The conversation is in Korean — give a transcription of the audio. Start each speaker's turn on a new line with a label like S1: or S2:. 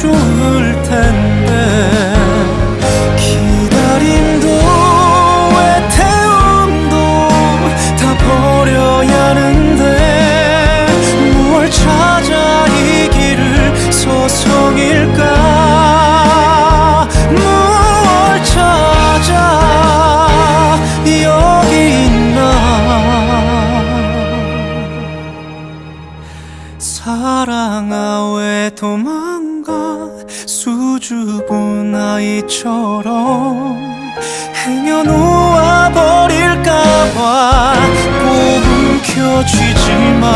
S1: 좋을 텐데 기다림도 애태움도 다 버려야 하는데 무얼 찾아 이 길을 서성일까? 무얼 찾아 여기 있나? 사랑아 왜 도망가 수줍은 아이처럼 행여놓아 버릴까봐 꼭 움켜쥐지만